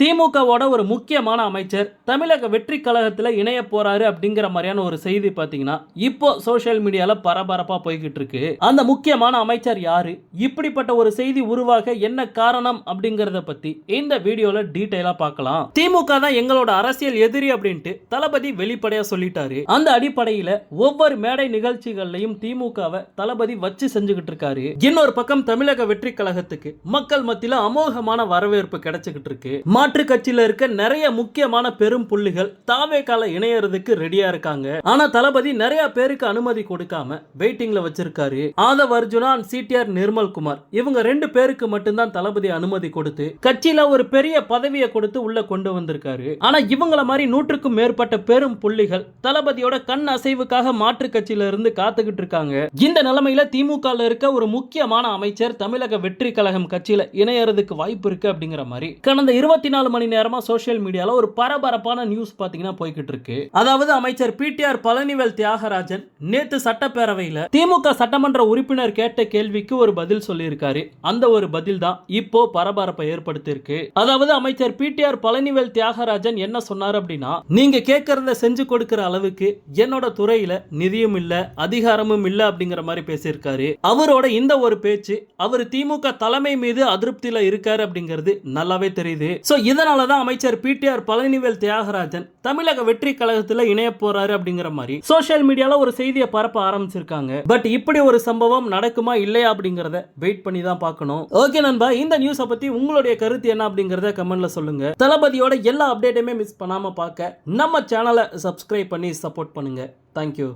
திமுகவோட ஒரு முக்கியமான அமைச்சர் தமிழக வெற்றி கழகத்துல இணைய போறாரு அப்படிங்கிற மாதிரியான ஒரு செய்தி பார்த்தீங்கன்னா இப்போ சோசியல் மீடியால பரபரப்பா போய்கிட்டு இருக்கு. அந்த முக்கியமான அமைச்சர் யாரு? இப்படிப்பட்ட ஒரு செய்தி உருவாக என்ன காரணம் அப்படிங்கறத பத்தி இந்த வீடியோல டீட்டெயிலா பார்க்கலாம் திமுக தான் எங்களோட அரசியல் எதிரி அப்படின்ட்டு தளபதி வெளிப்படையா சொல்லிட்டாரு. அந்த அடிப்படையில ஒவ்வொரு மேடை நிகழ்ச்சிகள்லையும் திமுகவை தளபதி வச்சு செஞ்சுக்கிட்டு இருக்காரு. இன்னொரு பக்கம் தமிழக வெற்றி கழகத்துக்கு மக்கள் மத்தியில அமோகமான வரவேற்பு கிடைச்சுக்கிட்டு இருக்கு. மாற்று கட்சியில இருக்க நிறைய முக்கியமான பெரும் புள்ளிகள் தாவே கால இணையறதுக்கு ரெடியா இருக்காங்க. ஆனா தளபதி நிறைய பேருக்கு அனுமதி கொடுக்காம வெயிட்டிங்ல வச்சிருக்காரு. ஆதவ் அர்ஜுனா சிடிஆர் நிர்மல் குமார். இவங்க ரெண்டு பேருக்கு மட்டும்தான் தளபதி அனுமதி கொடுத்து கட்சியில ஒரு பெரிய பதவியை கொடுத்து உள்ள கொண்டு வந்திருக்காரு. ஆனா இவங்கள மாதிரி நூற்றுக்கும் மேற்பட்ட பெரும் புள்ளிகள் தளபதியோட கண் அசைவுக்காக மாற்று கட்சியில இருந்து காத்துக்கிட்டு இருக்காங்க. இந்த நிலைமையில திமுக இருக்க ஒரு முக்கியமான அமைச்சர் தமிழக வெற்றி கழகம் கட்சியில இணையறதுக்கு வாய்ப்பு இருக்கு அப்படிங்கிற மாதிரி. கடந்த இருபத்தி நாலு மணி நேரமா சோஷியல் மீடியால ஒரு பரபரப்பான நியூஸ் பாத்தீங்கன்னா போய்கிட்டு இருக்கு அதாவது அமைச்சர் பிடிஆர் பழனிவேல் தியாகராஜன் நேத்து சட்டப்பேரவையில திமுக சட்டமன்ற உறுப்பினர் கேட்ட கேள்விக்கு ஒரு பதில் சொல்லியிருக்காரு. அந்த ஒரு பதில் தான் இப்போ பரபரப்பை ஏற்படுத்தியிருக்கு. அதாவது அமைச்சர் பிடிஆர் பழனிவேல் தியாகராஜன் என்ன சொன்னார் அப்படின்னா நீங்க கேட்கறத செஞ்சு கொடுக்கிற அளவுக்கு என்னோட துறையில நிதியும் இல்ல அதிகாரமும் இல்ல அப்படிங்கிற மாதிரி பேசியிருக்காரு. அவரோட இந்த ஒரு பேச்சு அவர் திமுக தலைமை மீது அதிருப்தியில இருக்காரு அப்படிங்கிறது நல்லாவே தெரியுது. சோ இதனால தான் அமைச்சர் பிடிஆர் பழனிவேல் தியாகராஜன் தமிழக வெற்றி கழகத்தில் இணைய போறாரு அப்படிங்கிற மாதிரி சோஷியல் மீடியால ஒரு செய்தியை பரப்ப ஆரம்பிச்சிருக்காங்க. பட் இப்படி ஒரு சம்பவம் நடக்குமா இல்லையா அப்படிங்கறத வெயிட் பண்ணி தான் பார்க்கணும். ஓகே நண்பா இந்த நியூஸை பத்தி உங்களுடைய கருத்து என்ன அப்படிங்கறத கமெண்ட்ல சொல்லுங்க. தளபதியோட எல்லா அப்டேட்டையுமே மிஸ் பண்ணாம பார்க்க நம்ம சேனலை சப்ஸ்கிரைப் பண்ணி சப்போர்ட் பண்ணுங்க. தேங்க்யூ